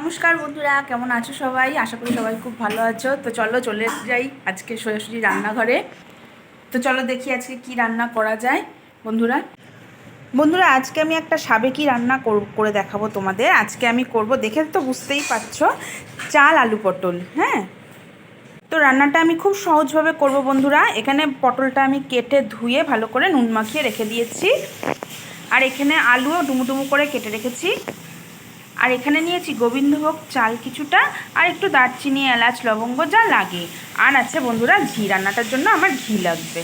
নমস্কার বন্ধুরা, কেমন আছো সবাই? আশা করি সবাই খুব ভালো আছো। তো চলো চলে যাই আজকে সরাসরি রান্নাঘরে। তো চলো দেখি আজকে কি রান্না করা যায়, বন্ধুরা। বন্ধুরা, আজকে আমি একটা সাবেকি রান্না কর- করে দেখাবো তোমাদের। আজকে আমি করব, দেখে তো বুঝতেই পারছ, চাল, আলু, পটল হ্যাঁ? তো রান্নাটা আমি খুব সহজভাবে করব, বন্ধুরা। এখানে পটলটা আমি কেটে ধুয়ে ভালো করে নুন মাখিয়ে রেখে দিয়েছি। আর এখানে আলুও ডুমু ডুমু করে কেটে রেখেছি। আর এখানে নিয়েছি গোবিন্দভোগ চাল কিছুটা আর একটু দারচিনি, এলাচ, লবঙ্গ যা লাগে। আর আছে বন্ধুরা ঘি, রান্নাটার জন্য আমার ঘি লাগবে।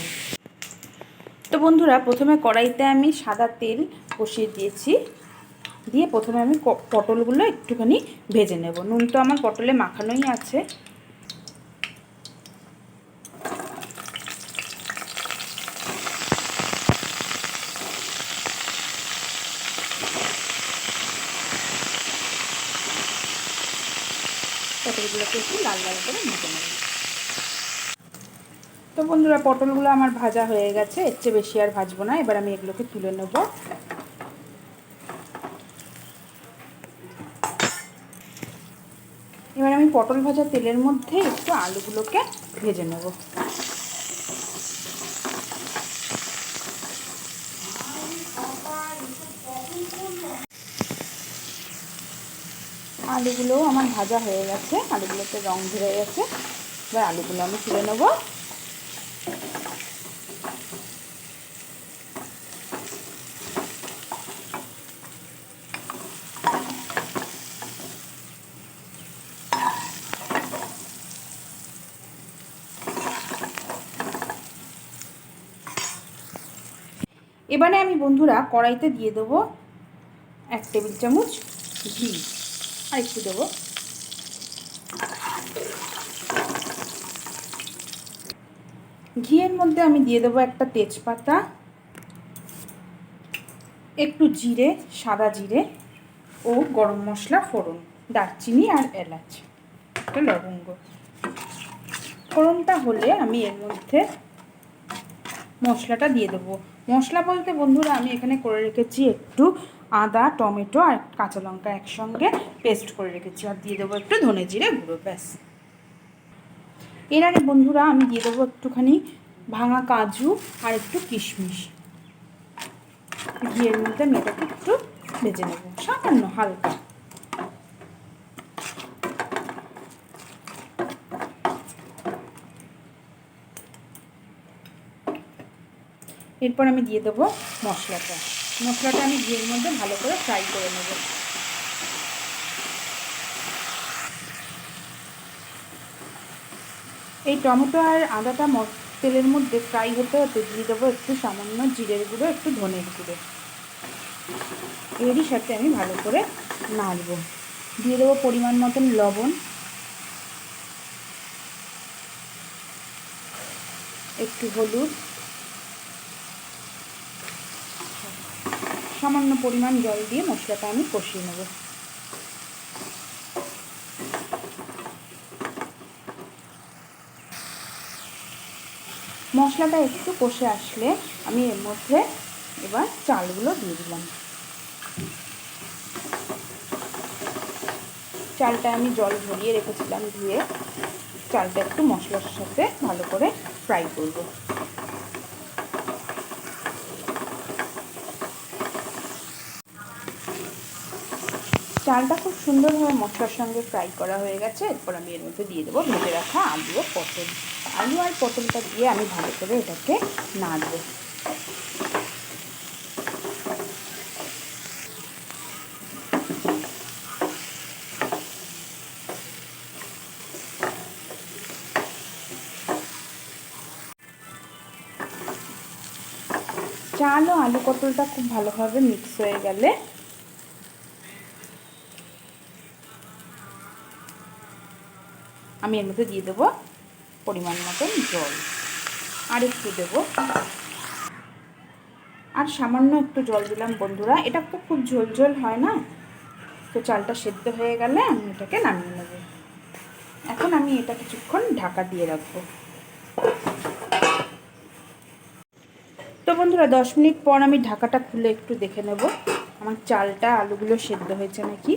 তো বন্ধুরা প্রথমে কড়াইতে আমি সাদা তেল কষিয়ে দিয়েছি। দিয়ে প্রথমে আমি পটলগুলো একটুখানি ভেজে নেব। নুন তো আমার পটলে মাখানোই আছে। পটলগুলোকে একটু লাল লাল করে ভেজে নেব। তো বন্ধুরা, পটলগুলো আমার ভাজা হয়ে গেছে। এর চেয়ে বেশি আর ভাজবো না। এবার আমি এগুলোকে তুলে নেব। এবার আমি পটল ভাজা তেলের মধ্যে একটু আলুগুলোকে ভেজে নেব। আলুগুলোও আমার ভাজা হয়ে গেছে, আলুগুলোতে রং ধরে গেছে। এবার আলুগুলো আমি তুলে নেব। এবারে আমি বন্ধুরা কড়াইতে দিয়ে দেবো এক টেবিল চামচ ঘি। একটু দেবো। ঘিয়ের মধ্যে আমি দিয়ে দেবো একটা তেজপাতা, একটু জিরে, সাদা জিরে ও গরম মশলা, ফোড়ন, দারচিনি আর এলাচ, একটা লবঙ্গ। ফোড়নটা হলে আমি এর মধ্যে মশলাটা দিয়ে দেবো। মশলা বলতে বন্ধুরা আমি এখানে করে রেখেছি একটু আদা, টমেটো আর কাঁচা লঙ্কা একসঙ্গে পেস্ট করে রেখেছি। আর দিয়ে দেবো একটু ধনে জিরে গুঁড়ো, ব্যাস। এর আগে বন্ধুরা আমি দিয়ে দেবো একটুখানি ভাঙা কাজু আর একটু কিশমিশ। ঘিয়ের মধ্যে আমি এটাকে একটু ভেজে নেব, সামান্য, হালকা। এরপর আমি দিয়ে দেবো মশলাটা। মশলাটা আমি ঘিয়ের মধ্যে ভালো করে ফ্রাই করে নেব। এই টমেটো আর আদাটা তেলের মধ্যে ফ্রাই হতে হতে দিয়ে দেবো একটু সামান্য জিরের গুঁড়ো, একটু ধনের গুঁড়ো। এরই সাথে আমি ভালো করে নাড়বো। দিয়ে দেবো পরিমাণ মতন লবণ। একটু হলুদ। সামান্য পরিমাণ জল দিয়ে মশলাটা আমি কষিয়ে নেব। মশলাটা একটু কষে আসলে আমি এর মধ্যে এবার চালগুলো দিয়ে দিলাম। চালটা আমি জল ঝরিয়ে রেখেছিলাম ধুয়ে চালটা একটু মশলার সাথে ভালো করে ফ্রাই করব। চালটা খুব সুন্দরভাবে মশলার সঙ্গে ফ্রাই করা হয়ে গেছে। এরপর আমি এর মধ্যে দিয়ে দেবো ভেজে রাখা আলু ও পটল। আলু আর পটলটা দিয়ে আমি ভালো করে এটাকে নাড়বো। চাল ও আলু পটলটা খুব ভালোভাবে মিক্স হয়ে গেলে আমি এর মধ্যে দিয়ে দেবো পরিমাণ মতন জল। আর একটু দেবো। আর সামান্য একটু জল দিলাম বন্ধুরা। এটা তো খুব ঝোল ঝোল হয় না? তো চালটা সেদ্ধ হয়ে গেলে আমি এটাকে নামিয়ে নেব। এখন আমি এটা কিছুক্ষণ ঢাকা দিয়ে রাখব। তো বন্ধুরা, দশ মিনিট পর আমি ঢাকাটা খুলে একটু দেখে নেব। আমার চালটা, আলুগুলো সেদ্ধ হয়েছে নাকি?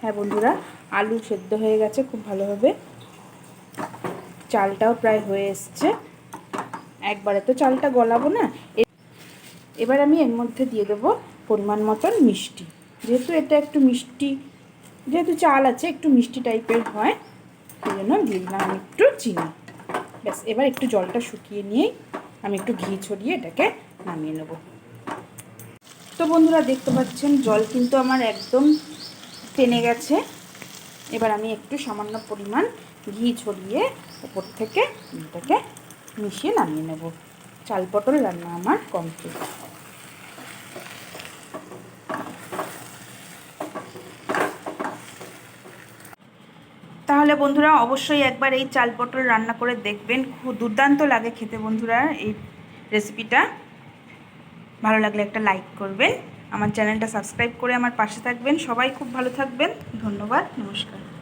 হ্যাঁ বন্ধুরা। আলু সেদ্ধ হয়ে গেছে, খুব ভালোভাবে। চালটাও প্রায় হয়ে এসছে। একবারে তো চালটা গলাবো না। এবার আমি এর মধ্যে দিয়ে দেবো পরিমাণ মতন মিষ্টি। যেহেতু এটা একটু মিষ্টি, যেহেতু চাল আছে, একটু মিষ্টি টাইপের হয় সেই জন্য দিয়ে দিলাম একটু চিনি। ব্যাস, এবার একটু জলটা শুকিয়ে নিয়েই আমি একটু ঘি ছড়িয়ে এটাকে নামিয়ে নেব। তো বন্ধুরা, দেখতে পাচ্ছেন জল কিন্তু আমার একদম টেনে গেছে। এবার আমি একটু সামান্য পরিমাণ ঘি ছড়িয়ে ওপর থেকে এটাকে মিশিয়ে নামিয়ে নেব। চাল পটল রান্না আমার কমপ্লিট তাহলে বন্ধুরা অবশ্যই একবার এই চাল পটল রান্না করে দেখবেন। খুব দুর্দান্ত লাগে খেতে বন্ধুরা। এই রেসিপিটা ভালো লাগলে একটা লাইক করবেন। আমার চ্যানেলটা সাবস্ক্রাইব করে আমার পাশে থাকবেন। সবাই খুব ভালো থাকবেন। ধন্যবাদ। নমস্কার।